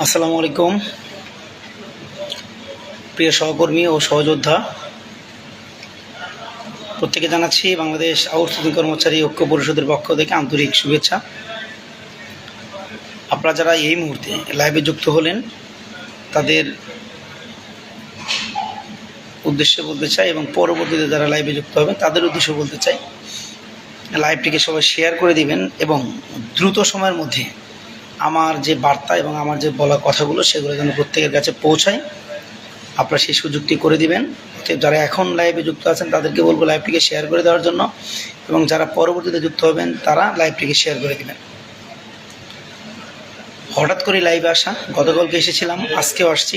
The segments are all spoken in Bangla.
আসসালামু আলাইকুম। প্রিয় সহকর্মী ও সহযোদ্ধা, প্রত্যেকে জানাচ্ছি বাংলাদেশ আউটসোর্সিং কর্মচারী ঐক্য পরিষদের পক্ষ থেকে আন্তরিক শুভেচ্ছা। আপনারা যারা এই মুহূর্তে লাইভে যুক্ত হলেন, তাদের উদ্দেশ্যে বলতে চাই এবং পরবর্তীতে যারা লাইভে যুক্ত হবেন, তাদের উদ্দেশ্যে বলতে চাই লাইভটিকে সবাই শেয়ার করে দিবেন এবং দ্রুত সময়ের মধ্যে আমার যে বার্তা এবং আমার যে বলা কথাগুলো, সেগুলো যেন প্রত্যেকের কাছে পৌঁছায়। আপনারা সেই সুযোগটি করে দিবেন। অতএব যারা এখন লাইভে যুক্ত আছেন, তাদেরকে বলব লাইভটিকে শেয়ার করে দেওয়ার জন্য এবং যারা পরবর্তীতে যুক্ত হবেন, তারা লাইভটিকে শেয়ার করে দিবেন। হঠাৎ করে লাইভে আসা, গতকালকে এসেছিলাম, আজকেও আসছি।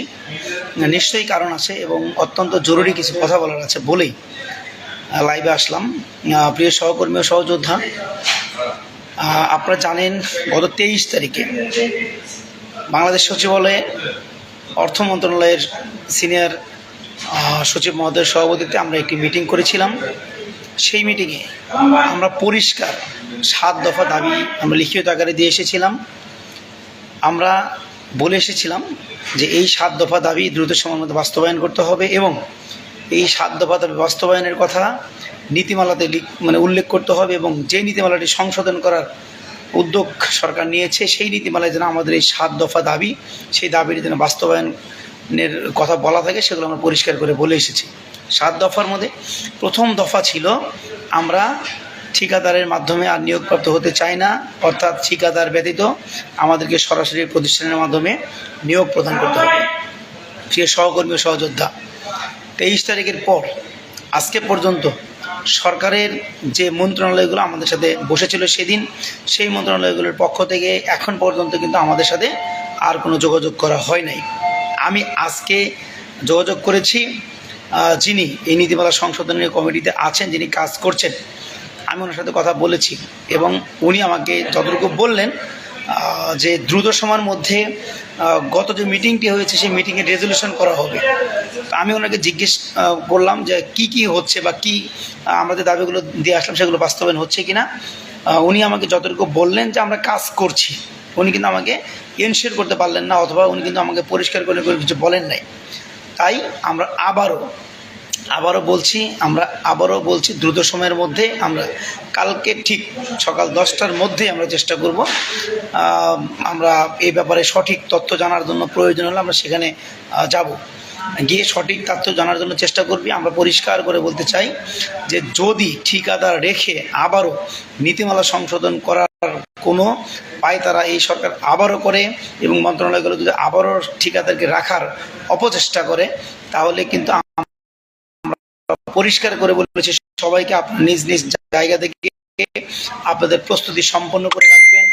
নিশ্চয়ই কারণ আছে এবং অত্যন্ত জরুরি কিছু কথা বলার আছে বলেই লাইভে আসলাম। প্রিয় সহকর্মী ও সহযোদ্ধা আপনারা জানেন গত তেইশ তারিখে বাংলাদেশ সচিবালয়ে অর্থ মন্ত্রণালয়ের সিনিয়র সচিব মহোদয়ের সভাপতিত্বে আমরা একটি মিটিং করেছিলাম। সেই মিটিংয়ে আমরা পরিষ্কার সাত দফা দাবি আমরা লিখিত আকারে দিয়ে এসেছিলাম। আমরা বলে এসেছিলাম যে এই সাত দফা দাবি দ্রুত সময়ের মধ্যে বাস্তবায়ন করতে হবে এবং এই সাত দফা বাস্তবায়নের কথা নীতিমালাতে মানে উল্লেখ করতে হবে এবং যে নীতিমালাটি সংশোধন করার উদ্যোগ সরকার নিয়েছে, সেই নীতিমালায় যেন আমাদের এই সাত দফা দাবি, সেই দাবিটি যেন বাস্তবায়নের কথা বলা থাকে, সেগুলো আমরা পরিষ্কার করে বলে এসেছি। সাত দফার মধ্যে প্রথম দফা ছিল, আমরা ঠিকাদারের মাধ্যমে আর নিয়োগপ্রাপ্ত হতে চাই না, অর্থাৎ ঠিকাদার ব্যতীত আমাদেরকে সরাসরি প্রতিষ্ঠানের মাধ্যমে নিয়োগ প্রদান করতে হবে। প্রিয় সহকর্মী সহযোদ্ধা তেইশ তারিখের পর, আজকে পর্যন্ত সরকারের যে মন্ত্রণালয়গুলো আমাদের সাথে বসেছিল সেদিন, সেই মন্ত্রণালয়গুলোর পক্ষ থেকে এখন পর্যন্ত কিন্তু আমাদের সাথে আর কোনো যোগাযোগ করা হয় নাই। আমি আজকে যোগাযোগ করেছি যিনি এই নীতিমালা সংশোধনের কমিটিতে আছেন, যিনি কাজ করছেন, আমি ওনার সাথে কথা বলেছি এবং উনি আমাকে যতটুকু বললেন যে দ্রুত সময়ের মধ্যে গত যে মিটিংটি হয়েছে, সেই মিটিংয়ে রেজলিউশন করা হবে। আমি ওনাকে জিজ্ঞেস করলাম যে কি কি হচ্ছে বা কি যে দাবিগুলো দিয়ে আসলাম সেগুলো বাস্তবায়ন হচ্ছে কি না উনি আমাকে যতটুকু বললেন যে আমরা কাজ করছি, উনি কিন্তু আমাকে এনশিওর করতে পারলেন না অথবা উনি কিন্তু আমাকে পরিষ্কার করে করে কিছু বলেন নাই। তাই আমরা আবারও আবারও বলছি, আমরা আবারও বলছি, দ্রুত সময়ের মধ্যে আমরা কালকে ঠিক সকাল দশটার মধ্যে আমরা চেষ্টা করব। আমরা এই ব্যাপারে সঠিক তথ্য জানার জন্য প্রয়োজন হলে আমরা সেখানে যাব। গিয়ে সঠিক তথ্য জানার জন্য চেষ্টা করবি। আমরা পরিষ্কার করে বলতে চাই যে, যদি ঠিকাদার রেখে আবারও নীতিমালা সংশোধন করার কোনো পায় তারা এই সরকার আবারও করে এবং মন্ত্রণালয়গুলো যদি আবারও ঠিকাদারকে রাখার অপচেষ্টা করে, তাহলে কিন্তু পরিষ্কার করে বলেছে, সবাইকে আপনার নিজ নিজ জায়গা থেকে আপনাদের প্রস্তুতি সম্পন্ন করে রাখবেন।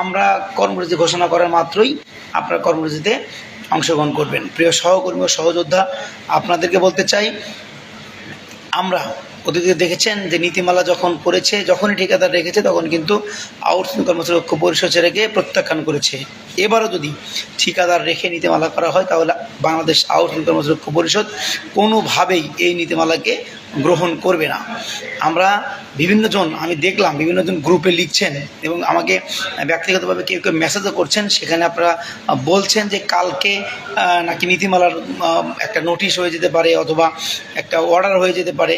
আমরা কর্মসূচি ঘোষণা করার মাত্রই আপনারা কর্মসূচিতে অংশগ্রহণ করবেন। প্রিয় সহকর্মী ও সহযোদ্ধা, আপনাদেরকে বলতে চাই, আমরা অতীতে দেখেছেন যে নীতিমালা যখন পড়েছে, যখনই ঠিকাদার রেখেছে, তখন কিন্তু আউটসোর্সিং কর্মচারী ঐক্য পরিষদ রেখে প্রত্যাখ্যান করেছে। এবারও যদি ঠিকাদার রেখে নীতিমালা করা হয়, তাহলে বাংলাদেশ আউটসোর্সিং কর্মচারী ঐক্য পরিষদ কোনোভাবেই এই নীতিমালাকে গ্রহণ করবে না। আমরা বিভিন্নজন, আমি দেখলাম বিভিন্নজন গ্রুপে লিখছেন এবং আমাকে ব্যক্তিগতভাবে কেউ কেউ মেসেজও করছেন। সেখানে আপনারা বলছেন যে কালকে নাকি নীতিমালার একটা নোটিশ হয়ে যেতে পারে অথবা একটা অর্ডার হয়ে যেতে পারে।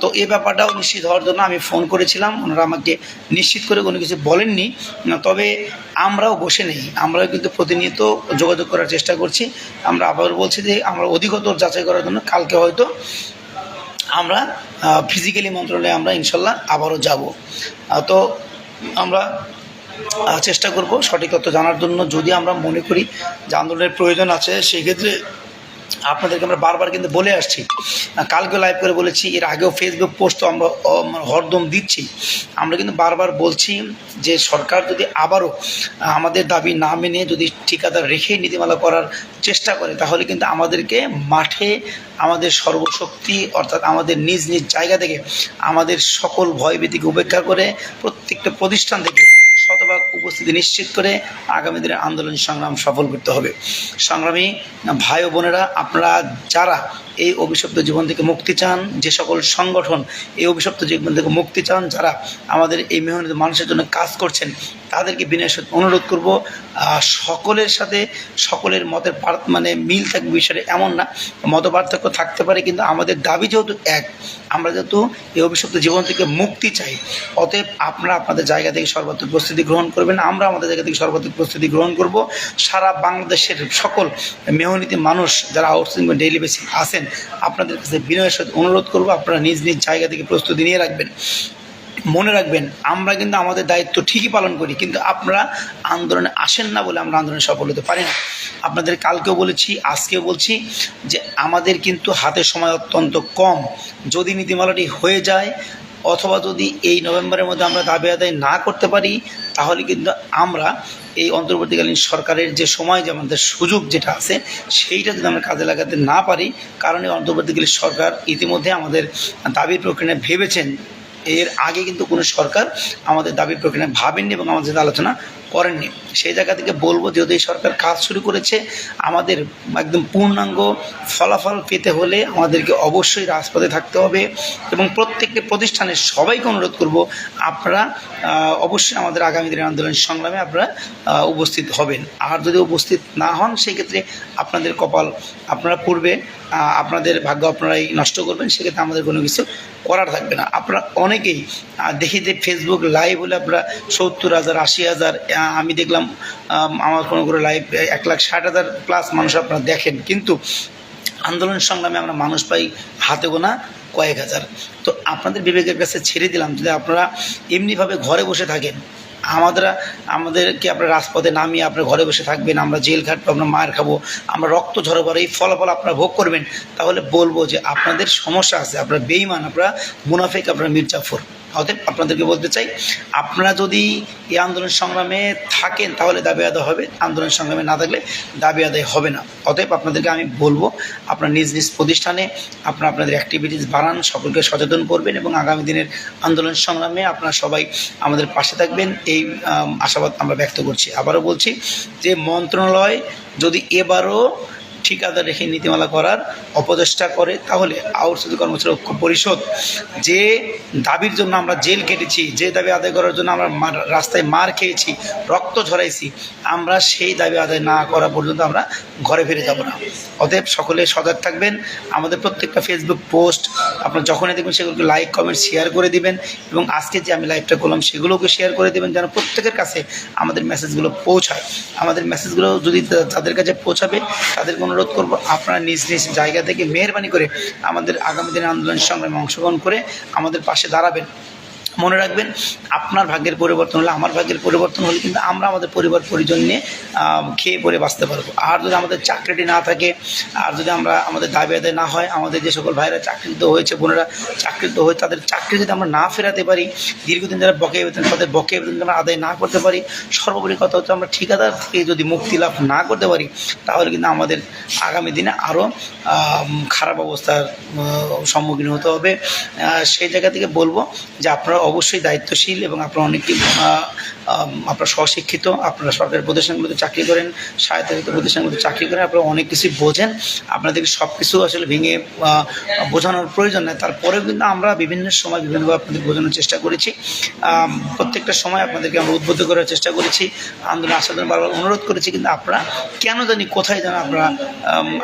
তো এ ব্যাপারটাও নিশ্চিত হওয়ার জন্য আমি ফোন করেছিলাম। ওনারা আমাকে নিশ্চিত করে কোনো কিছু বলেননি। তবে আমরাও বসে নেই। আমরাও কিন্তু প্রতিনিয়ত যোগাযোগ করার চেষ্টা করছি। আমরা আবার বলছি যে আমরা অধিকতর যাচাই করার জন্য কালকে হয়তো আমরা ফিজিক্যালি মন্ত্রণালয়ে আমরা ইনশাল্লাহ আবারও যাব। তো আমরা চেষ্টা করব সঠিক তথ্য জানার জন্য। যদি আমরা মনে করি যে আন্দোলনের প্রয়োজন আছে, সেক্ষেত্রে আপনাদেরকে আমরা বারবার কিন্তু বলে আসছি। কালকে লাইভ করে বলেছি, এর আগেও ফেসবুক পোস্ট আমরা হরদম দিচ্ছি। আমরা কিন্তু বারবার বলছি যে সরকার যদি আবারও আমাদের দাবি না মেনে যদি ঠিকাদার রেখেই নীতিমালা করার চেষ্টা করে, তাহলে কিন্তু আমাদেরকে মাঠে আমাদের সর্বশক্তি অর্থাৎ আমাদের নিজ নিজ জায়গা থেকে আমাদের সকল ভয়ভীতিকে উপেক্ষা করে প্রত্যেকটা প্রতিষ্ঠান থেকে উপস্থিতি নিশ্চিত করে আগামী দিনের আন্দোলন সংগ্রাম সফল করতে হবে। সংগ্রামী ভাই বোনেরা, আপনারা যারা এই অভিশপ্ত জীবন থেকে মুক্তি চান, যে সকল সংগঠন এই অভিশপ্ত জীবন থেকে মুক্তি চান, যারা আমাদের এই মেহনত মানুষের জন্য কাজ করছেন, তাদেরকে বিনয়ের সাথে অনুরোধ করব সকলের সাথে সকলের মতের মানে মিল থাকবে বিষয়ে এমন না মত পার্থক্য থাকতে পারে, কিন্তু আমাদের দাবি যেহেতু এক, আমরা যেহেতু এই অভিশপ্ত জীবন থেকে মুক্তি চাই, অতএব আপনারা আপনাদের জায়গা থেকে সর্বাত্মক প্রস্তুতি গ্রহণ করবেন। আমরা আমাদের জায়গা থেকে সর্বাত্মক প্রস্তুতি গ্রহণ করব। সারা বাংলাদেশের সকল মেহনীতি মানুষ যারা আউটসোর্সিং বা ডেইলি বেসিস আছেন, আপনাদের কাছে বিনয়ের সাথে অনুরোধ করব, আপনারা নিজ নিজ জায়গা থেকে প্রস্তুতি নিয়ে রাখবেন। মনে রাখবেন, আমরা কিন্তু আমাদের দায়িত্ব ঠিকই পালন করি, কিন্তু আপনারা আন্দোলনে আসেন না বলে আমরা আন্দোলনে সফল হতে পারি না। আপনাদের কালকেও বলেছি, আজকেও বলছি যে আমাদের কিন্তু হাতে সময় অত্যন্ত কম। যদি নীতিমালাটি হয়ে যায় অথবা যদি এই নভেম্বরের মধ্যে আমরা দাবি আদায় না করতে পারি, তাহলে কিন্তু আমরা এই অন্তর্বর্তীকালীন সরকারের যে সময়, যে আমাদের সুযোগ যেটা আছে, সেইটা যদি আমরা কাজে লাগাতে না পারি, কারণ এই অন্তর্বর্তীকালীন সরকার ইতিমধ্যে আমাদের দাবির প্রক্রিয়া ভেবেছেন। এর আগে কিন্তু কোনো সরকার আমাদের দাবি প্রক্রিয়া ভাবেননি এবং আমাদের আলোচনা করেননি। সেই জায়গা থেকে বলব যেহেতু এই সরকার কাজ শুরু করেছে, আমাদের একদম পূর্ণাঙ্গ ফলাফল পেতে হলে আমাদেরকে অবশ্যই রাজপথে থাকতে হবে এবং প্রত্যেকটি প্রতিষ্ঠানের সবাইকে অনুরোধ করব, আপনারা অবশ্যই আমাদের আগামী দিনের আন্দোলন সংগ্রামে আপনারা উপস্থিত হবেন। আর যদি উপস্থিত না হন, সেই ক্ষেত্রে আপনাদের কপাল আপনারা পূর্বে আপনাদের ভাগ্য আপনারাই নষ্ট করবেন সেক্ষেত্রে আমাদের কোনো কিছু করার থাকবে না। আপনারা অনেকেই দেখি যে ফেসবুক লাইভ হলে আপনারা সত্তর হাজার, আশি হাজার আমি দেখলাম আমার কোনো কোনো লাইভ এক লাখ ষাট হাজার প্লাস মানুষ আপনারা দেখেন। কিন্তু আন্দোলন সংগ্রামে আমরা মানুষ পাই হাতে গোনা কয়েক হাজার। তো আপনাদের বিবেকের কাছে ছেড়ে দিলাম, যদি আপনারা এমনিভাবে ঘরে বসে থাকেন, আমাদের, আমাদেরকে আপনার রাজপথে নামিয়ে আপনার ঘরে বসে থাকবেন, আমরা জেল খাটবো, আমরা মার খাব, আমরা রক্ত ঝরবো এই ফলাফল আপনারা ভোগ করবেন, তাহলে বলব যে আপনাদের সমস্যা আছে, আপনারা বেইমান আপনারা মুনাফেক, আপনারা মির্জাফর। অতএব আপনাদেরকে বলতে চাই, আপনারা যদি এই আন্দোলন সংগ্রামে থাকেন তাহলে দাবি আদায় হবে, আন্দোলন সংগ্রামে না থাকলে দাবি আদায় হবে না। অতএব আপনাদেরকে আমি বলব, আপনার নিজ নিজ প্রতিষ্ঠানে আপনারা আপনাদের অ্যাক্টিভিটিস বাড়ান, সকলকে সচেতন করবেন এবং আগামী দিনের আন্দোলন সংগ্রামে আপনারা সবাই আমাদের পাশে থাকবেন। এই আশাবাদ আমরা ব্যক্ত করছি। আবারও বলছি যে মন্ত্রণালয় যদি এবারও ঠিকাদার রেখে নীতিমালা করার অপচেষ্টা করে, তাহলে আউটসোর্সিং কর্মচারী ঐক্য পরিষদ যে দাবির জন্য আমরা জেল কেটেছি, যে দাবি আদায় করার জন্য আমরা মার- রাস্তায় মার খেয়েছি, রক্ত ঝরাইছি, আমরা সেই দাবি আদায় না করা পর্যন্ত আমরা ঘরে ফিরে যাব না। অতএব সকলে সজাগ থাকবেন, আমাদের প্রত্যেকটা ফেসবুক পোস্ট আপনারা যখনই দেখবেন সেগুলোকে লাইক কমেন্ট শেয়ার করে দিবেন এবং আজকে যে আমি লাইভটা করলাম সেগুলোকে শেয়ার করে দেবেন যেন প্রত্যেকের কাছে আমাদের মেসেজগুলো পৌঁছায়। আমাদের মেসেজগুলো যদি তাদের কাছে পৌঁছাবে তাদেরকে অনুরোধ করব আপনারা নিজ নিজ জায়গা থেকে মেহরবানি করে আমাদের আগামী দিনের আন্দোলন সংগ্রামে অংশগ্রহণ করে আমাদের পাশে দাঁড়াবেন। মনে রাখবেন, আপনার ভাগ্যের পরিবর্তন হলে আমার ভাগ্যের পরিবর্তন হলে কিন্তু আমরা আমাদের পরিবার পরিজন নিয়ে খেয়ে পরে বাঁচতে পারব। আর যদি আমাদের চাকরিটি না থাকে, আর যদি আমরা আমাদের দাবি আদায় না হয়, আমাদের যে সকল ভাইরা চাকরিত হয়েছে, বোনেরা চাকরিত হয়ে তাদের চাকরি যদি আমরা না ফেরাতে পারি, দীর্ঘদিন যারা বকেয়া বেতন, তাদের বকেয়া বেতন আমরা আদায় না করতে পারি, সর্বোপরি কথা হচ্ছে আমরা ঠিকাদার থেকে যদি মুক্তি লাভ না করতে পারি, তাহলে কিন্তু আমাদের আগামী দিনে আরও খারাপ অবস্থার সম্মুখীন হতে হবে। সেই জায়গা থেকে বলব যে আপনারা অবশ্যই দায়িত্বশীল এবং আপনারা অনেকটি আপনারা স্বশিক্ষিত, আপনারা সরকারি প্রতিষ্ঠানগুলোতে চাকরি করেন, স্বায়ত্তশাসিত প্রতিষ্ঠানগুলোতে চাকরি করেন, আপনারা অনেক কিছুই বোঝেন। আপনাদেরকে সব কিছু আসলে ভেঙে বোঝানোর প্রয়োজন নেই। তারপরেও কিন্তু আমরা বিভিন্ন সময় বিভিন্নভাবে আপনাদের বোঝানোর চেষ্টা করেছি। প্রত্যেকটা সময় আপনাদেরকে আমরা উদ্বুদ্ধ করার চেষ্টা করেছি। আন্দোলন আসার জন্য বারবার অনুরোধ করেছি, কিন্তু আপনারা কেন জানি কোথায় যেন আপনারা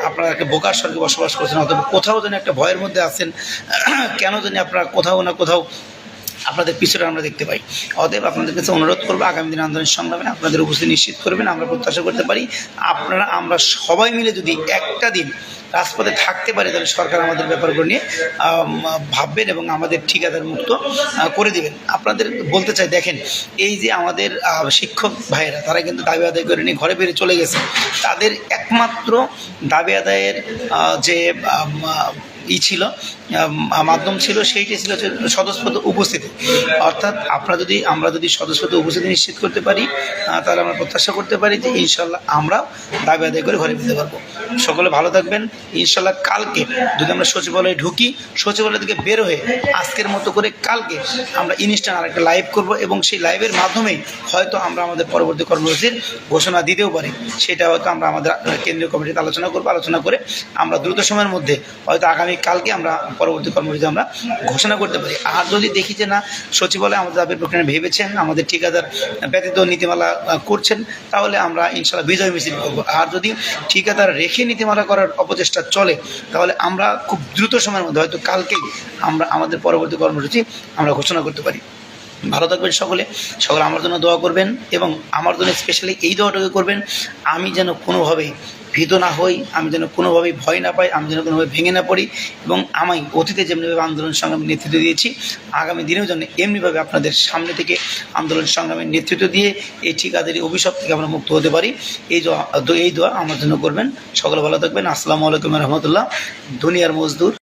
আপনারা একটা বোকার স্বর্গে বসবাস করছেন অথবা কোথাও যেন একটা ভয়ের মধ্যে আছেন, কেন জানি আপনারা কোথাও না কোথাও আপনাদের পিছনে আমরা দেখতে পাই। অতএব আপনাদের কাছে অনুরোধ করব, আগামী দিন আন্দোলন সংগ্রামে আপনাদের উপস্থিতি নিশ্চিত করবেন, আমরা প্রত্যাশা করতে পারি। আপনারা, আমরা সবাই মিলে যদি একটা দিন রাজপথে থাকতে পারি, তাহলে সরকার আমাদের ব্যাপারগুলো নিয়ে ভাববেন এবং আমাদের ঠিকাদার মুক্ত করে দিবেন। আপনাদের বলতে চাই, দেখেন, এই যে আমাদের শিক্ষক ভাইয়েরা, তারা কিন্তু দাবি আদায় করে নিয়ে ঘরে বেরিয়ে চলে গেছে। তাদের একমাত্র দাবি আদায়ের যে ই ছিল মাধ্যম ছিল, সেইটি ছিল স্বতঃস্ফূর্ত উপস্থিতি। অর্থাৎ আপনারা যদি, আমরা যদি স্বতঃস্ফূর্ত উপস্থিতি নিশ্চিত করতে পারি তাহলে আমরা প্রত্যাশা করতে পারি যে ইনশাল্লাহ আমরা দাবি আদায় করে ঘরে ফিরতে পারব। সকলে ভালো থাকবেন। ইনশাল্লাহ কালকে যদি আমরা সচিবালয়ে ঢুকি, সচিবালয় থেকে বের হয়ে আজকের মতো করে কালকে আমরা ইনস্ট্যান্ট আরেকটা লাইভ করব এবং সেই লাইভের মাধ্যমে হয়তো আমরা আমাদের পরবর্তী কর্মসূচির ঘোষণা দিতেও পারি। সেটা হয়তো আমরা আমাদের কেন্দ্রীয় কমিটিতে আলোচনা করব, আলোচনা করে আমরা দ্রুত সময়ের মধ্যে হয়তো আগামী কালকে আমরা পরবর্তী কর্মসূচি আমরা ঘোষণা করতে পারি। আর যদি দেখি যে না, সচিবালয় আমাদের দাবির প্রক্রিয়া ভেবেছেন, আমাদের ঠিকাদার ব্যতীত নীতিমালা করছেন, তাহলে আমরা ইনশাল্লাহ বিজয় মিছিল করব। আর যদি ঠিকাদার রেখে নীতিমালা করার অপচেষ্টা চলে, তাহলে আমরা খুব দ্রুত সময়ের মধ্যে, হয়তো কালকেই আমরা আমাদের পরবর্তী কর্মসূচি আমরা ঘোষণা করতে পারি। ভালো থাকবেন সকলে। সকলে আমার জন্য দোয়া করবেন এবং আমার জন্য স্পেশালি এই দোয়াটাকে করবেন, আমি যেন কোনোভাবেই ভীত না হই, আমি যেন কোনোভাবেই ভয় না পাই, আমি যেন কোনোভাবে ভেঙে না পড়ি এবং আমি অতীতে যেমনিভাবে আন্দোলন সংগ্রামের নেতৃত্ব দিয়েছি, আগামী দিনেও যেন এমনিভাবে আপনাদের সামনে থেকে আন্দোলন সংগ্রামের নেতৃত্ব দিয়ে এই ঠিকাদারি অভিশাপ থেকে আমরা মুক্ত হতে পারি। এই দোয়া এই দোয়া আমার জন্য করবেন। সকলে ভালো থাকবেন। আসসালামু আলাইকুম রহমতুল্লাহ। দুনিয়ার মজদুর।